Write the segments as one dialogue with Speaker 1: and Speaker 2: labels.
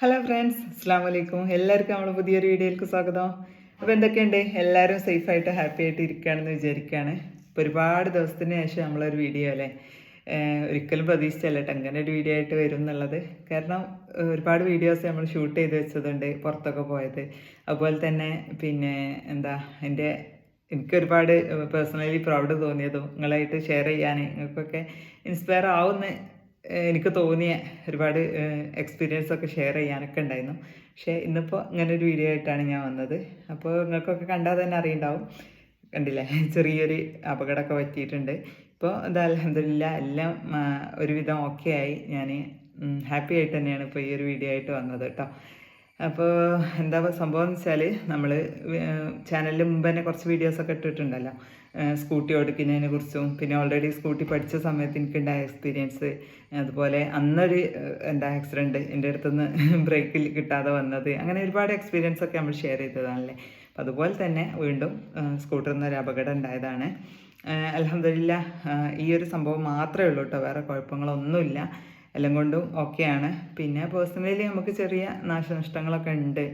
Speaker 1: Hello friends അസ്സാം വലൈക്കും എല്ലാവർക്കും നമ്മൾ പുതിയൊരു വീഡിയോയിലേക്ക് സ്വാഗതം. അപ്പോൾ എന്തൊക്കെയുണ്ട്? എല്ലാവരും സേഫായിട്ട് ഹാപ്പി ആയിട്ട് ഇരിക്കുകയാണെന്ന് വിചാരിക്കുകയാണ്. ഇപ്പോൾ ഒരുപാട് ദിവസത്തിന് ശേഷം നമ്മളൊരു വീഡിയോ അല്ലേ? ഒരിക്കലും പ്രതീക്ഷിച്ചല്ല അങ്ങനെ ഒരു വീഡിയോ ആയിട്ട് വരും എന്നുള്ളത്. കാരണം ഒരുപാട് വീഡിയോസ് നമ്മൾ ഷൂട്ട് ചെയ്ത് വെച്ചതുണ്ട് പുറത്തൊക്കെ പോയത്. അതുപോലെ തന്നെ പിന്നെ എന്താ എന്റെ എനിക്ക് ഒരുപാട് പേഴ്സണലി പ്രൗഡ് തോന്നിയതും നിങ്ങളായിട്ട് ഷെയർ ചെയ്യാൻ നിങ്ങൾക്കൊക്കെ ഇൻസ്പയർ ആവുന്ന എനിക്ക് തോന്നിയ ഒരുപാട് എക്സ്പീരിയൻസ് ഒക്കെ ഷെയർ ചെയ്യാനൊക്കെ ഉണ്ടായിരുന്നു. പക്ഷേ ഇന്നിപ്പോൾ ഇങ്ങനെ ഒരു വീഡിയോ ആയിട്ടാണ് ഞാൻ വന്നത്. അപ്പോൾ നിങ്ങൾക്കൊക്കെ കണ്ടാൽ തന്നെ അറിയുണ്ടാവും. കണ്ടില്ലേ? ചെറിയൊരു അപകടമൊക്കെ പറ്റിയിട്ടുണ്ട്. ഇപ്പോൾ ഇത് അലഹമില്ല എല്ലാം ഒരുവിധം ഓക്കെ ആയി. ഞാൻ ഹാപ്പി ആയിട്ട് തന്നെയാണ് ഇപ്പോൾ ഈ ഒരു വീഡിയോ ആയിട്ട് വന്നത് കേട്ടോ അപ്പോൾ എന്താ സംഭവം എന്ന് വെച്ചാൽ നമ്മൾ ചാനലിൽ മുമ്പ് തന്നെ കുറച്ച് വീഡിയോസൊക്കെ ഇട്ടിട്ടുണ്ടല്ലോ. സ്കൂട്ടി ഓടിക്കുന്നതിനെ കുറിച്ചും പിന്നെ ഓൾറെഡി സ്കൂട്ടി പഠിച്ച സമയത്ത് എനിക്കുണ്ടായ എക്സ്പീരിയൻസ് അതുപോലെ അന്നൊരു എന്താ ആക്സിഡന്റ് എന്റെ അടുത്തുനിന്ന് ബ്രേക്കിൽ കിട്ടാതെ വന്നത്. അങ്ങനെ ഒരുപാട് എക്സ്പീരിയൻസ് ഒക്കെ നമ്മൾ ഷെയർ ചെയ്തതാണല്ലേ. അപ്പം അതുപോലെ തന്നെ വീണ്ടും സ്കൂട്ടറിൽ നിന്ന് ഒരു അപകടം ഉണ്ടായതാണ്. അലഹമില്ല ഈ ഒരു സംഭവം മാത്രമേ ഉള്ളൂ കേട്ടോ. വേറെ കുഴപ്പങ്ങളൊന്നുമില്ല. എല്ലാം കൊണ്ടും ഓക്കെയാണ് പിന്നെ പേഴ്സണലി നമുക്ക് ചെറിയ നാശനഷ്ടങ്ങളൊക്കെ ഉണ്ട്.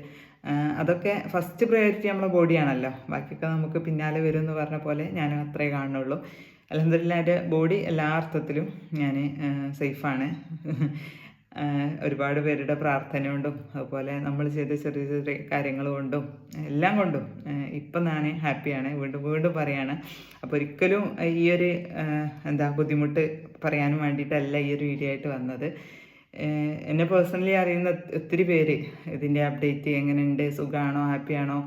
Speaker 1: അതൊക്കെ ഫസ്റ്റ് പ്രയോറിറ്റി നമ്മളെ ബോഡിയാണല്ലോ ബാക്കിയൊക്കെ നമുക്ക് പിന്നാലെ വരും എന്ന് പറഞ്ഞ പോലെ ഞാൻ അത്രേ കാണുള്ളൂ അലഹദില്ല എന്റെ ബോഡി എല്ലാ അർത്ഥത്തിലും ഞാൻ സേഫാണ് ഒരുപാട് പേരുടെ പ്രാർത്ഥന കൊണ്ടും അതുപോലെ നമ്മൾ ചെയ്ത ചെറിയ ചെറിയ കാര്യങ്ങൾ കൊണ്ടും എല്ലാം കൊണ്ടും ഇപ്പം ഞാൻ ഹാപ്പിയാണ് വീണ്ടും വീണ്ടും പറയാണ്. അപ്പോൾ ഒരിക്കലും ഈ ഒരു എന്താ ബുദ്ധിമുട്ട് പറയാനും വേണ്ടിയിട്ടല്ല ഈ ഒരു വീഡിയോ ആയിട്ട് വന്നത്. എന്നെ പേഴ്സണലി അറിയുന്ന ഒത്ത് ഒത്തിരി പേര് ഇതിന്റെ അപ്ഡേറ്റ് എങ്ങനെയുണ്ട് സുഖമാണോ ഹാപ്പിയാണോ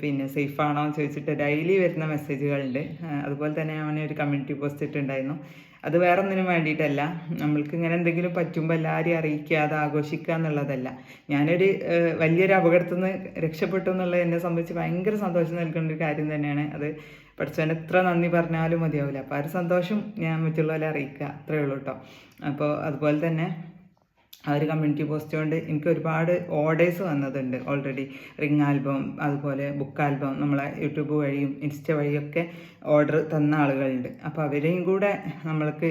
Speaker 1: പിന്നെ സേഫാണോ ചോദിച്ചിട്ട് ഡെയിലി വരുന്ന മെസ്സേജുകളുണ്ട് അതുപോലെ തന്നെ ഞാൻ ഒരു കമ്മ്യൂണിറ്റി പോസ്റ്റ് ഇട്ടുണ്ടായിരുന്നു അത് വേറെ ഒന്നിനും വേണ്ടിയിട്ടല്ല. നമ്മൾക്ക് ഇങ്ങനെ എന്തെങ്കിലും പറ്റുമ്പോൾ എല്ലാവരെയും അറിയിക്കുക അത് ആഘോഷിക്കുക എന്നുള്ളതല്ല. ഞാനൊരു വലിയൊരു അപകടത്തിൽ നിന്ന് രക്ഷപ്പെട്ടു എന്നുള്ളത് എന്നെ സംബന്ധിച്ച് ഭയങ്കര സന്തോഷം നൽകുന്ന ഒരു കാര്യം തന്നെയാണ്. അത് പഠിച്ചവൻ എത്ര നന്ദി പറഞ്ഞാലും മതിയാവില്ല. അപ്പോൾ ആ ഒരു സന്തോഷം ഞാൻ മറ്റുള്ളവരെ അറിയിക്കുക. അത്രയേ ഉള്ളൂ കേട്ടോ അപ്പോൾ അതുപോലെ തന്നെ ആ ഒരു കമ്മ്യൂണിറ്റി പോസ്റ്റ് കൊണ്ട് എനിക്ക് ഒരുപാട് ഓർഡേഴ്സ് വന്നതുണ്ട് ഓൾറെഡി റിംഗ് ആൽബം അതുപോലെ ബുക്ക് ആൽബം നമ്മളെ യൂട്യൂബ് വഴിയും ഇൻസ്റ്റ വഴിയൊക്കെ ഓർഡർ തന്ന ആളുകളുണ്ട്. അപ്പോൾ അവരെയും കൂടെ നമ്മൾക്ക്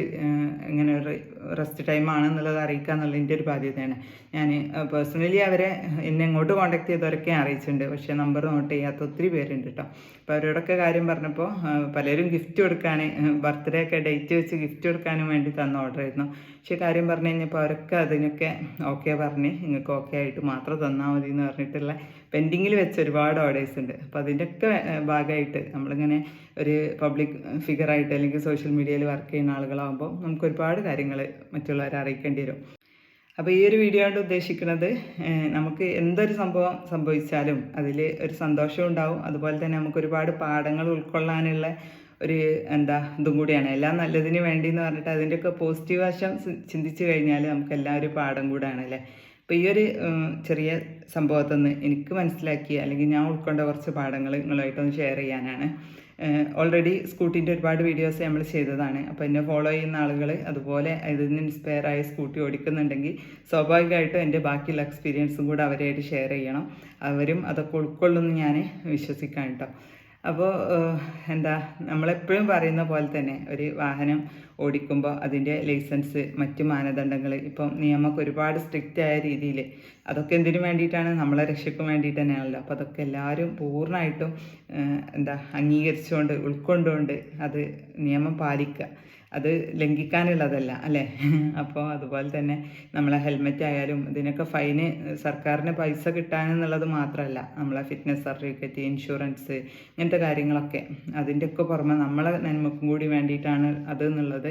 Speaker 1: ഇങ്ങനെ ഒരു റെസ്റ്റ് ടൈം ആണെന്നുള്ളത് അറിയിക്കുക എന്നുള്ളതിന്റെ ഒരു ബാധ്യതയാണ്. ഞാൻ പേഴ്സണലി അവരെ എന്നെ ഇങ്ങോട്ട് കോൺടാക്ട് ചെയ്തവരൊക്കെ അറിയിച്ചിട്ടുണ്ട്. പക്ഷേ നമ്പർ നോട്ട് ചെയ്യാത്ത ഒത്തിരി പേരുണ്ട് കേട്ടോ അപ്പോൾ അവരോടൊക്കെ കാര്യം പറഞ്ഞപ്പോൾ പലരും ഗിഫ്റ്റ് കൊടുക്കാൻ ബർത്ത്ഡേ ഒക്കെ ഡേറ്റ് വെച്ച് ഗിഫ്റ്റ് കൊടുക്കാനും വേണ്ടി തന്ന ഓർഡർ ആയിരുന്നു. പക്ഷേ കാര്യം പറഞ്ഞു കഴിഞ്ഞപ്പോൾ അവരൊക്കെ അതിനൊക്കെ ഓക്കെ പറഞ്ഞ് നിങ്ങൾക്ക് ഓക്കെ ആയിട്ട് മാത്രം തന്നാൽ മതി എന്ന് പറഞ്ഞിട്ടുള്ള പെൻഡിങ്ങിൽ വെച്ച ഒരുപാട് ഓർഡേഴ്സ് ഉണ്ട്. അപ്പോൾ അതിന്റെയൊക്കെ ഭാഗമായിട്ട് നമ്മളിങ്ങനെ ഒരു പബ്ലിക് ഫിഗറായിട്ട് അല്ലെങ്കിൽ സോഷ്യൽ മീഡിയയിൽ വർക്ക് ചെയ്യുന്ന ആളുകളാകുമ്പോൾ നമുക്ക് ഒരുപാട് കാര്യങ്ങൾ മറ്റുള്ളവരെ അറിയിക്കേണ്ടി വരും. അപ്പോൾ ഈ ഒരു വീഡിയോ കൊണ്ട് ഉദ്ദേശിക്കുന്നത്. നമുക്ക് എന്തൊരു സംഭവം സംഭവിച്ചാലും അതിൽ ഒരു സന്തോഷം ഉണ്ടാവും. അതുപോലെ തന്നെ നമുക്ക് ഒരുപാട് പാഠങ്ങൾ ഉൾക്കൊള്ളാനുള്ള ഒരു എന്താ ഇതും കൂടിയാണ്. എല്ലാം നല്ലതിന് വേണ്ടി എന്ന് പറഞ്ഞിട്ട് അതിന്റെയൊക്കെ പോസിറ്റീവ് വശം ചിന്തിച്ചു കഴിഞ്ഞാൽ നമുക്ക് എല്ലാം ഒരു പാഠം കൂടാണ് അല്ലേ? അപ്പോൾ ഈ ഒരു ചെറിയ സംഭവത്തിൽ നിന്ന് എനിക്ക് മനസ്സിലാക്കി അല്ലെങ്കിൽ ഞാൻ ഉൾക്കൊണ്ട കുറച്ച് പാഠങ്ങൾ നിങ്ങളുമായിട്ടൊന്ന് ഷെയർ ചെയ്യാനാണ്. ഓൾറെഡി സ്കൂട്ടിന്റെ ഒരുപാട് വീഡിയോസ് നമ്മൾ ചെയ്തതാണ്. അപ്പോൾ എന്നെ ഫോളോ ചെയ്യുന്ന ആളുകൾ അതുപോലെ ഇതിന് ഇൻസ്പയർ ആയി സ്കൂട്ടി ഓടിക്കുന്നുണ്ടെങ്കിൽ സ്വാഭാവികമായിട്ടും എന്റെ ബാക്കിയുള്ള എക്സ്പീരിയൻസും കൂടെ അവരായിട്ട് ഷെയർ ചെയ്യണം. അവരും അതൊക്കെ ഉൾക്കൊള്ളുമെന്ന് ഞാൻ വിശ്വസിക്കാം കേട്ടോ അപ്പോൾ എന്താ നമ്മളെപ്പോഴും പറയുന്ന പോലെ തന്നെ ഒരു വാഹനം ഓടിക്കുമ്പോൾ അതിന്റെ ലൈസൻസ് മറ്റ് മാനദണ്ഡങ്ങൾ ഇപ്പം നിയമമൊക്കെ ഒരുപാട് സ്ട്രിക്റ്റ് ആയ രീതിയിൽ അതൊക്കെ എന്തിനു വേണ്ടിയിട്ടാണ്? നമ്മളെ രക്ഷയ്ക്കും വേണ്ടിയിട്ട് തന്നെയാണല്ലോ. അപ്പോൾ അതൊക്കെ എല്ലാവരും പൂർണമായിട്ടും എന്താ അംഗീകരിച്ചുകൊണ്ട് ഉൾക്കൊണ്ടുകൊണ്ട് അത് നിയമം പാലിക്കുക. അത് ലംഘിക്കാനുള്ളതല്ല അല്ലേ? അപ്പോൾ അതുപോലെ തന്നെ നമ്മളെ ഹെൽമെറ്റ് ആയാലും ഇതിനൊക്കെ ഫൈന് സർക്കാരിന് പൈസ കിട്ടാനെന്നുള്ളത് മാത്രമല്ല നമ്മളെ ഫിറ്റ്നസ് സർട്ടിഫിക്കറ്റ് ഇൻഷുറൻസ് ഇങ്ങനത്തെ കാര്യങ്ങളൊക്കെ. അതിന്റെയൊക്കെ പുറമെ നമ്മളെ നന്മക്കും കൂടി വേണ്ടിയിട്ടാണ് അത് എന്നുള്ളത്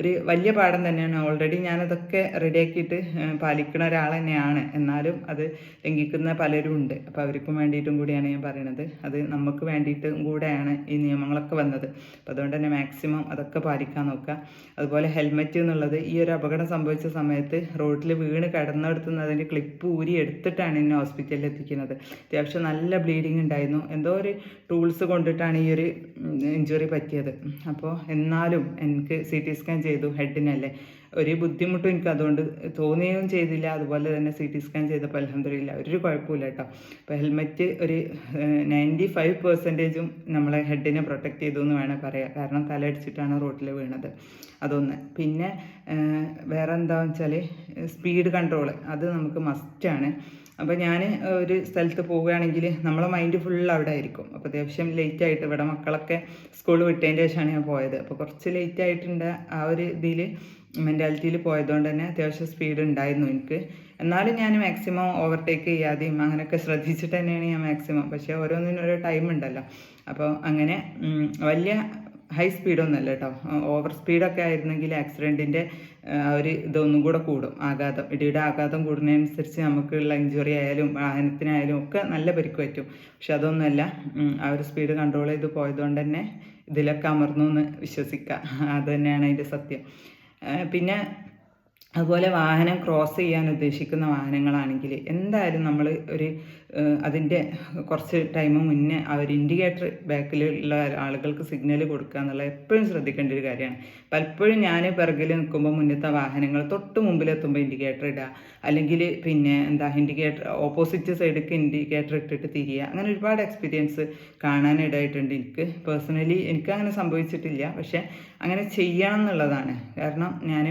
Speaker 1: ഒരു വലിയ പാഠം തന്നെയാണ്. ഓൾറെഡി ഞാനതൊക്കെ റെഡിയാക്കിയിട്ട് പാലിക്കുന്ന ഒരാൾ തന്നെയാണ്. എന്നാലും അത് ലംഘിക്കുന്ന പലരും ഉണ്ട്. അപ്പോൾ അവർക്കും വേണ്ടിയിട്ടും കൂടിയാണ് ഞാൻ പറയുന്നത് അത് നമുക്ക് വേണ്ടിയിട്ടും കൂടെയാണ് ഈ നിയമങ്ങളൊക്കെ വന്നത്. അപ്പോൾ അതുകൊണ്ട് തന്നെ മാക്സിമം അതൊക്കെ പാലിക്കാൻ നോക്കുക. അതുപോലെ ഹെൽമെറ്റ് എന്നുള്ളത് ഈ ഒരു അപകടം സംഭവിച്ച സമയത്ത് റോഡിൽ വീണ് കിടന്നെടുത്തുന്ന അതിന്റെ ക്ലിപ്പ് ഊരി എടുത്തിട്ടാണ് എന്നെ ഹോസ്പിറ്റലിൽ എത്തിക്കുന്നത്. അത്യാവശ്യം നല്ല ബ്ലീഡിങ് ഉണ്ടായിരുന്നു. എന്തോ ഒരു ടൂൾസ് കൊണ്ടിട്ടാണ് ഈ ഒരു ഇഞ്ചുറി പറ്റിയത്. അപ്പോൾ എന്നാലും എനിക്ക് സി ടി സ്കാൻ ചെയ്തു ഹെഡിനല്ലേ. ഒരു ബുദ്ധിമുട്ടും എനിക്ക് അതുകൊണ്ട് തോന്നുകയും ചെയ്തില്ല. അതുപോലെ തന്നെ സി ടി സ്കാൻ ചെയ്തപ്പോൾ അലഹമില്ല ഒരു കുഴപ്പമില്ല കേട്ടോ. അപ്പോൾ ഹെൽമെറ്റ് ഒരു നയന്റി ഫൈവ് പെർസെന്റേജും നമ്മളെ ഹെഡിനെ പ്രൊട്ടക്റ്റ് ചെയ്തു എന്ന് വേണേൽ പറയാം കാരണം തലയടിച്ചിട്ടാണ് റോട്ടിൽ വീണത്. അതൊന്ന്. പിന്നെ വേറെ എന്താണെന്ന് വെച്ചാൽ സ്പീഡ് കൺട്രോൾ അത് നമുക്ക് മസ്റ്റാണ്. അപ്പോൾ ഞാൻ ഒരു സ്ഥലത്ത് പോവുകയാണെങ്കിൽ നമ്മളെ മൈൻഡ് ഫുൾ അവിടെ ആയിരിക്കും. അപ്പോൾ അത്യാവശ്യം ലേറ്റ് ആയിട്ട് ഇവിടെ മക്കളൊക്കെ സ്കൂൾ വിട്ടതിന്റെ ശേഷമാണ് ഞാൻ പോയത്. അപ്പോൾ കുറച്ച് ലേറ്റ് ആയിട്ടുണ്ട് ആ ഒരു ഇതിൽ മെന്റാലിറ്റിയിൽ പോയതുകൊണ്ട് തന്നെ അത്യാവശ്യം സ്പീഡ് ഉണ്ടായിരുന്നു എനിക്ക്. എന്നാലും ഞാൻ മാക്സിമം ഓവർടേക്ക് ചെയ്യാതെയും അങ്ങനെയൊക്കെ ശ്രദ്ധിച്ചിട്ട് തന്നെയാണ് ഞാൻ മാക്സിമം പക്ഷേ ഓരോന്നിനും ഓരോ ടൈം ഉണ്ടല്ലോ. അപ്പോൾ അങ്ങനെ വലിയ ഹൈ സ്പീഡൊന്നുമല്ല കേട്ടോ. ഓവർ സ്പീഡൊക്കെ ആയിരുന്നെങ്കിൽ ആക്സിഡന്റിന്റെ ഒരു ഇതൊന്നും കൂടെ കൂടും. ആഘാതം ഇടിയുടെ ആഘാതം കൂടുന്നതനുസരിച്ച് നമുക്കുള്ള ഇഞ്ചുറി ആയാലും വാഹനത്തിനായാലും ഒക്കെ നല്ല പരിക്ക് പറ്റും. പക്ഷെ അതൊന്നുമല്ല. ആ ഒരു സ്പീഡ് കൺട്രോൾ ചെയ്ത് പോയതുകൊണ്ട് തന്നെ ഇതിലൊക്കെ അമർന്നു എന്ന് വിശ്വസിക്കുക. അത് തന്നെയാണ് അതിന്റെ സത്യം. പിന്നെ അതുപോലെ വാഹനം ക്രോസ് ചെയ്യാൻ ഉദ്ദേശിക്കുന്ന വാഹനങ്ങളാണെങ്കിൽ എന്തായാലും നമ്മൾ ഒരു അതിന്റെ കുറച്ച് ടൈം മുന്നേ അവർ ഇൻഡിക്കേറ്റർ ബാക്കിലുള്ള ആളുകൾക്ക് സിഗ്നൽ കൊടുക്കുക എന്നുള്ളത് എപ്പോഴും ശ്രദ്ധിക്കേണ്ട ഒരു കാര്യമാണ്. പലപ്പോഴും ഞാൻ പിറകിൽ നിൽക്കുമ്പോൾ മുന്നത്തെ വാഹനങ്ങൾ തൊട്ട് മുമ്പിലെത്തുമ്പോൾ ഇൻഡിക്കേറ്റർ ഇടുക. അല്ലെങ്കിൽ പിന്നെ എന്താ ഇൻഡിക്കേറ്റർ ഓപ്പോസിറ്റ് സൈഡിലേക്ക് ഇൻഡിക്കേറ്റർ ഇട്ടിട്ട് തിരിയുക. അങ്ങനെ ഒരുപാട് എക്സ്പീരിയൻസ് കാണാനിടയായിട്ടുണ്ട് എനിക്ക് പേഴ്സണലി എനിക്ക് അങ്ങനെ സംഭവിച്ചിട്ടില്ല. പക്ഷേ അങ്ങനെ ചെയ്യണം എന്നുള്ളതാണ്. കാരണം ഞാൻ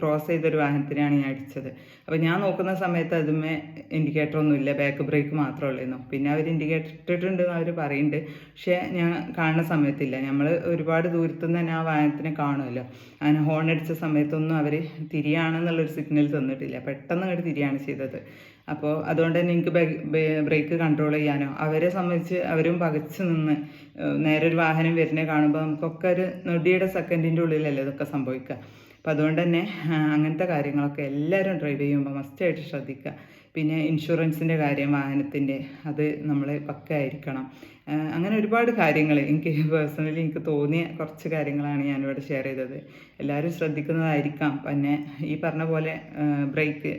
Speaker 1: ക്രോസ് ചെയ്തൊരു വാഹനത്തിനാണ് ഞാൻ അടിച്ചത്. അപ്പോൾ ഞാൻ നോക്കുന്ന സമയത്ത് അതുമേ ഇൻഡിക്കേറ്റർ ഒന്നുമില്ല ബാക്ക് ബ്രേക്ക് മാത്രമേ ഉള്ളൂ പിന്നെ അവർ ഇൻഡിക്കേറ്റർ ഇട്ടിട്ടുണ്ട് എന്ന് അവർ പറയുന്നുണ്ട്. പക്ഷേ ഞാൻ കാണുന്ന സമയത്തില്ല. നമ്മൾ ഒരുപാട് ദൂരത്തു നിന്ന് തന്നെ ആ വാഹനത്തിനെ കാണുമല്ലോ. അങ്ങനെ ഹോൺ അടിച്ച സമയത്തൊന്നും അവർ തിരിയാണെന്നുള്ളൊരു സിഗ്നൽ തന്നിട്ടില്ല. പെട്ടെന്ന് അങ്ങോട്ട് തിരിയാണ് ചെയ്തത്. അപ്പോൾ അതുകൊണ്ട് തന്നെ എനിക്ക് ബ്രേക്ക് കൺട്രോൾ ചെയ്യാനോ അവരെ സംബന്ധിച്ച് അവരും പകച്ച് നിന്ന് നേരെ ഒരു വാഹനം വരുന്നത് കാണുമ്പോൾ നമുക്കൊക്കെ ഒരു നൊടിയുടെ സെക്കൻഡിന്റെ ഉള്ളിലല്ലേ ഇതൊക്കെ സംഭവിക്കുക അപ്പോൾ അതുകൊണ്ട് തന്നെ അങ്ങനത്തെ കാര്യങ്ങളൊക്കെ എല്ലാവരും ഡ്രൈവ് ചെയ്യുമ്പോൾ മസ്റ്റായിട്ട് ശ്രദ്ധിക്കുക. പിന്നെ ഇൻഷുറൻസിന്റെ കാര്യം വാഹനത്തിന്റെ അത് നമ്മൾ പക്കായിരിക്കണം അങ്ങനെ ഒരുപാട് കാര്യങ്ങൾ എനിക്ക് പേഴ്സണലി എനിക്ക് തോന്നിയ കുറച്ച് കാര്യങ്ങളാണ് ഞാനിവിടെ ഷെയർ ചെയ്തത്. എല്ലാവരും ശ്രദ്ധിക്കുന്നതായിരിക്കാം. പിന്നെ ഈ പറഞ്ഞ പോലെ ബ്രേക്ക്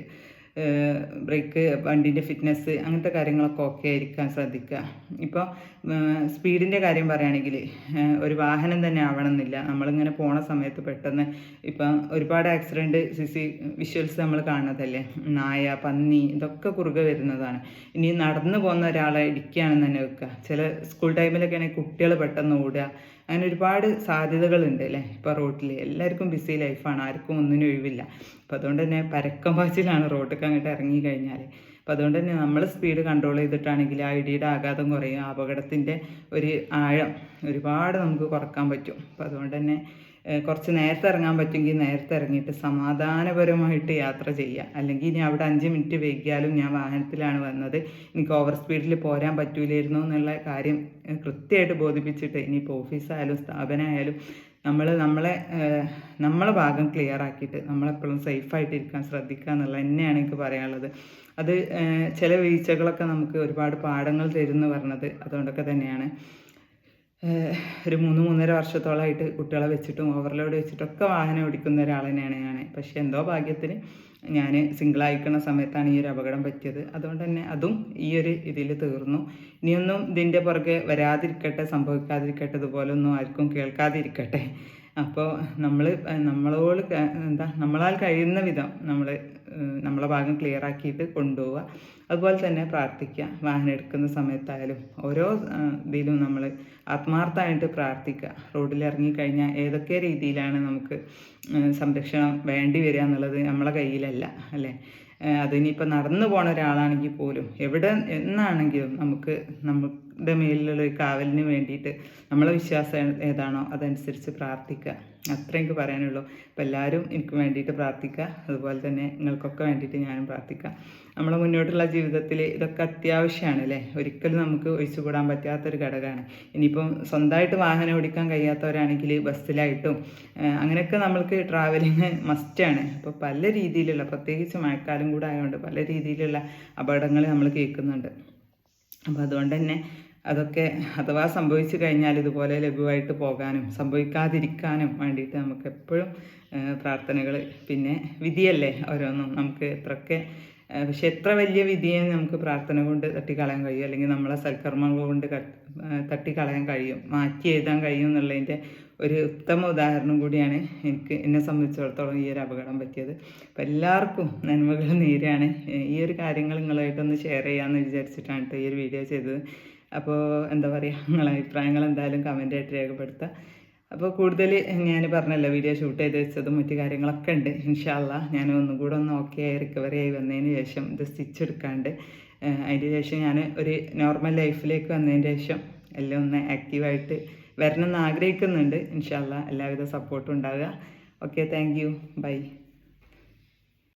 Speaker 1: ബ്രേക്ക് വണ്ടീന്റെ ഫിറ്റ്നസ് അങ്ങനത്തെ കാര്യങ്ങളൊക്കെ ഓക്കെ ആയിരിക്കാൻ ശ്രദ്ധിക്കുക. ഇപ്പോൾ സ്പീഡിന്റെ കാര്യം പറയുകയാണെങ്കിൽ ഒരു വാഹനം തന്നെ ആവണമെന്നില്ല. നമ്മളിങ്ങനെ പോണ സമയത്ത് പെട്ടെന്ന് ഇപ്പം ഒരുപാട് ആക്സിഡന്റ് സി സി വിഷ്വൽസ് നമ്മൾ കാണുന്നതല്ലേ? നായ പന്നി ഇതൊക്കെ കുറുകെ വരുന്നതാണ്. ഇനി നടന്നു പോകുന്ന ഒരാളെ ഇടിക്കുകയാണെന്ന് തന്നെ വെക്കുക. ചില സ്കൂൾ ടൈമിലൊക്കെ ആണെങ്കിൽ കുട്ടികൾ പെട്ടെന്ന് ഓടുക. അങ്ങനെ ഒരുപാട് സാധ്യതകളുണ്ട് അല്ലേ? ഇപ്പോൾ റോട്ടിൽ എല്ലാവർക്കും ബിസി ലൈഫാണ് ആർക്കും ഒന്നിനും ഒഴിവില്ല. അപ്പോൾ അതുകൊണ്ട് തന്നെ പരക്കം പാച്ചിലാണ് റോട്ടിലേക്ക് അങ്ങോട്ട് ഇറങ്ങി കഴിഞ്ഞാൽ അപ്പോൾ അതുകൊണ്ട് തന്നെ നമ്മൾ സ്പീഡ് കൺട്രോൾ ചെയ്തിട്ടാണെങ്കിൽ ആ ഇടിയുടെ ആഘാതം കുറയും അപകടത്തിന്റെ ഒരു ആഴം ഒരുപാട് നമുക്ക് കുറയ്ക്കാൻ പറ്റും. അപ്പോൾ അതുകൊണ്ട് തന്നെ കുറച്ച് നേരത്തെ ഇറങ്ങാൻ പറ്റുമെങ്കിൽ നേരത്തെ ഇറങ്ങിയിട്ട് സമാധാനപരമായിട്ട് യാത്ര ചെയ്യുക. അല്ലെങ്കിൽ ഇനി അവിടെ അഞ്ച് മിനിറ്റ് വൈകിയാലും ഞാൻ വാഹനത്തിലാണ് വന്നത്. എനിക്ക് ഓവർ സ്പീഡിൽ പോരാൻ പറ്റൂലായിരുന്നു എന്നുള്ള കാര്യം കൃത്യമായിട്ട് ബോധിപ്പിച്ചിട്ട് ഇനിയിപ്പോൾ ഓഫീസായാലും സ്ഥാപനമായാലും നമ്മൾ നമ്മളെ നമ്മളെ ഭാഗം ക്ലിയർ ആക്കിയിട്ട് നമ്മളെപ്പോഴും സേഫായിട്ട് ഇരിക്കാൻ ശ്രദ്ധിക്കുക എന്നുള്ളത് തന്നെയാണ് എനിക്ക് പറയാനുള്ളത്. അത് ചില വീഴ്ചകളൊക്കെ നമുക്ക് ഒരുപാട് പാഠങ്ങൾ തരുമെന്ന് പറഞ്ഞത് അതുകൊണ്ടൊക്കെ തന്നെയാണ്. ഒരു മൂന്ന് മൂന്നര വർഷത്തോളമായിട്ട് കുട്ടികളെ വെച്ചിട്ടും ഓവർലോഡ് വെച്ചിട്ടൊക്കെ വാഹനം ഓടിക്കുന്ന ഒരാൾ തന്നെയാണ് ഞാൻ പക്ഷേ എന്തോ ഭാഗ്യത്തിന് ഞാൻ സിംഗിൾ ആയിക്കുന്ന സമയത്താണ് ഈ ഒരു അപകടം പറ്റിയത്. അതുകൊണ്ട് തന്നെ അതും ഈ ഒരു ഇതിൽ തീർന്നു. ഇനിയൊന്നും ഇതിന്റെ പുറകെ വരാതിരിക്കട്ടെ സംഭവിക്കാതിരിക്കട്ടെ ഇതുപോലൊന്നും ആർക്കും കേൾക്കാതിരിക്കട്ടെ. അപ്പോൾ നമ്മൾ നമ്മളോട് എന്താ നമ്മളാൽ കഴിയുന്ന വിധം നമ്മൾ നമ്മളെ ഭാഗം ക്ലിയർ ആക്കിയിട്ട് കൊണ്ടുപോവുക. അതുപോലെ തന്നെ പ്രാർത്ഥിക്കുക. വാഹനം എടുക്കുന്ന സമയത്തായാലും ഓരോ ഇതിലും നമ്മൾ ആത്മാർത്ഥമായിട്ട് പ്രാർത്ഥിക്കുക. റോഡിൽ ഇറങ്ങിക്കഴിഞ്ഞാൽ ഏതൊക്കെ രീതിയിലാണ് നമുക്ക് സംരക്ഷണം വേണ്ടി വരിക എന്നുള്ളത് നമ്മളെ കയ്യിലല്ല അല്ലേ? അതിനിപ്പോൾ നടന്നു പോണ ഒരാളാണെങ്കിൽ പോലും എവിടെ എന്നാണെങ്കിലും നമുക്ക് നമ്മുടെ മേലിലുള്ള ഒരു കാവലിന് വേണ്ടിയിട്ട് നമ്മളെ വിശ്വാസം ഏതാണോ അതനുസരിച്ച് പ്രാർത്ഥിക്കുക. അത്രേ എനിക്ക് പറയാനുള്ളൂ. അപ്പോൾ എല്ലാവരും എനിക്ക് വേണ്ടിയിട്ട് പ്രാർത്ഥിക്കുക. അതുപോലെ തന്നെ നിങ്ങൾക്കൊക്കെ വേണ്ടിയിട്ട് ഞാനും പ്രാർത്ഥിക്കാം നമ്മളെ മുന്നോട്ടുള്ള ജീവിതത്തിൽ ഇതൊക്കെ അത്യാവശ്യമാണ് അല്ലേ? ഒരിക്കലും നമുക്ക് ഒഴിച്ചുകൂടാൻ പറ്റാത്തൊരു ഘടകമാണ്. ഇനിയിപ്പം സ്വന്തമായിട്ട് വാഹനം ഓടിക്കാൻ കഴിയാത്തവരാണെങ്കിൽ ബസ്സിലായിട്ടും അങ്ങനെയൊക്കെ നമ്മൾക്ക് ട്രാവലിങ് മസ്റ്റാണ് അപ്പോൾ പല രീതിയിലുള്ള പ്രത്യേകിച്ച് മഴക്കാലം കൂടെ ആയതുകൊണ്ട് പല രീതിയിലുള്ള അപകടങ്ങൾ നമ്മൾ കേൾക്കുന്നുണ്ട്. അപ്പോൾ അതുകൊണ്ട് തന്നെ അതൊക്കെ അഥവാ സംഭവിച്ചു കഴിഞ്ഞാൽ ഇതുപോലെ ലഘുവായിട്ട് പോകാനും സംഭവിക്കാതിരിക്കാനും വേണ്ടിയിട്ട് നമുക്ക് എപ്പോഴും പ്രാർത്ഥനകൾ പിന്നെ വിധിയല്ലേ ഓരോന്നും നമുക്ക് എത്രയൊക്കെ പക്ഷെ എത്ര വലിയ വിധിയെ നമുക്ക് പ്രാർത്ഥന കൊണ്ട് തട്ടിക്കളയാൻ കഴിയും? അല്ലെങ്കിൽ നമ്മളെ സൽക്കർമ്മങ്ങൾ കൊണ്ട് തട്ടിക്കളയാൻ കഴിയും? മാറ്റി എഴുതാൻ കഴിയും എന്നുള്ളതിന്റെ ഒരു ഉത്തമ ഉദാഹരണം കൂടിയാണ് എനിക്ക് എന്നെ സംബന്ധിച്ചിടത്തോളം ഈ ഒരു അപകടം പറ്റിയത്. അപ്പം എല്ലാവർക്കും നന്മകൾ നേരെയാണ് ഈ ഒരു കാര്യങ്ങൾ നിങ്ങളായിട്ടൊന്ന് ഷെയർ ചെയ്യാമെന്ന് വിചാരിച്ചിട്ടാണ് ട്ടോ ഈ ഒരു വീഡിയോ ചെയ്തത്. അപ്പോൾ എന്താ പറയുക നിങ്ങളെ അഭിപ്രായങ്ങൾ എന്തായാലും കമന്റായിട്ട് രേഖപ്പെടുത്തുക. അപ്പോൾ കൂടുതൽ ഞാൻ പറഞ്ഞല്ലോ വീഡിയോ ഷൂട്ട് ചെയ്ത് വെച്ചതും മറ്റു കാര്യങ്ങളൊക്കെ ഉണ്ട്. ഇൻഷാല്ല ഞാൻ ഒന്നും കൂടെ ഒന്ന് ഓക്കെ ആയി റിക്കവറി ആയി വന്നതിന് ശേഷം ഇത് സ്റ്റിച്ച് എടുക്കാണ്ട് അതിന് ശേഷം ഞാൻ ഒരു നോർമൽ ലൈഫിലേക്ക് വന്നതിന് ശേഷം എല്ലാം ഒന്ന് ആക്റ്റീവായിട്ട് വരണമെന്ന് ആഗ്രഹിക്കുന്നുണ്ട്. ഇൻഷാല്ല എല്ലാവിധ സപ്പോർട്ടും ഉണ്ടാവുക. Okay thank you by